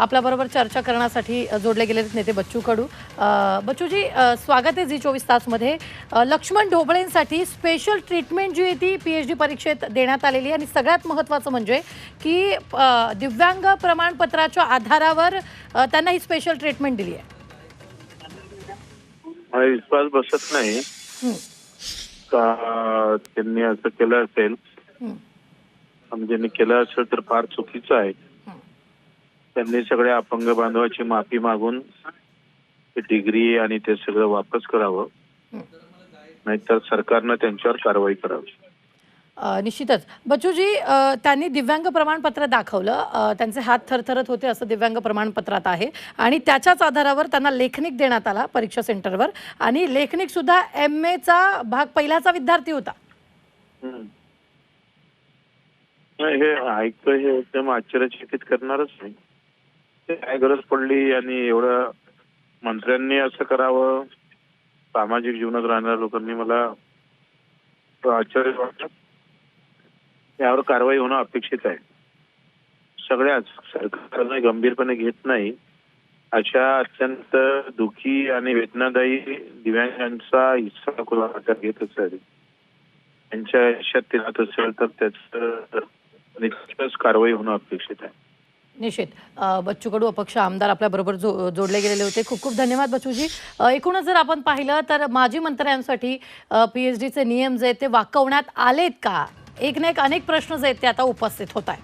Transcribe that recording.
आपल्याबरोबर चर्चा करण्यासाठी जोडले गेलेले नेते बच्चू कडू. बच्चूजी स्वागत आहे झी चोवीस तासमध्ये. लक्ष्मण ढोबळेंसाठी स्पेशल ट्रीटमेंट जी आहे ती पी एच डी परीक्षेत देण्यात आलेली आहे. आणि सगळ्यात महत्त्वाचं म्हणजे की दिव्यांग प्रमाणपत्राच्या आधारावर त्यांना ही स्पेशल ट्रीटमेंट दिली आहे. मला विश्वास बसत नाही. का त्यांनी असं केलं असेल? ज्यांनी केलं असेल तर फार चुकीचं आहे. त्यांनी सगळ्या अपंग बांधवाची माफी मागून ते डिग्री आणि ते सगळं वापस करावं. नाहीतर सरकारनं त्यांच्यावर कारवाई करावी. निश्चितच. बच्चूजी त्यांनी दिव्यांग प्रमाणपत्र दाखवलं. त्यांचे हात थरथरत होते असं दिव्यांग प्रमाणपत्रात आहे. आणि त्याच्याच आधारावर त्यांना लेखनिक देण्यात आला परीक्षा सेंटरवर. आणि लेखनिक सुद्धा एम एचा भाग पहिल्याचा विद्यार्थी होता. हं. नाही, हे एकदम आश्चर्यचकित करणारच नाही. काय गरज पडली आणि एवढं मंत्र्यांनी असं करावं सामाजिक जीवनात राहणाऱ्या लोकांनी मला आश्चर्य वाटतं यावर कारवाई होणं अपेक्षित आहे. सगळ्याच सरकारने गंभीरपणे घेत नाही. अशा अत्यंत दुखी आणि वेदनादायी दिव्यांगांचा हिस्सा कुणाला घेत असेल त्यांच्या आयुष्यात ते असेल तर त्याच निश्चितच कारवाई होणं अपेक्षित आहे. निश्चित. बच्चू कडू अपक्ष आमदार आपल्याबरोबर जो जोडले गेलेले होते. खूप खूप धन्यवाद बच्चूजी. एकूणच जर आपण पाहिलं तर माजी मंत्र्यांसाठी पी एच डीचे नियम जे आहेत ते वाकवण्यात आलेत का? एक ना एक अनेक प्रश्न जे आहेत ते आता उपस्थित होत आहेत.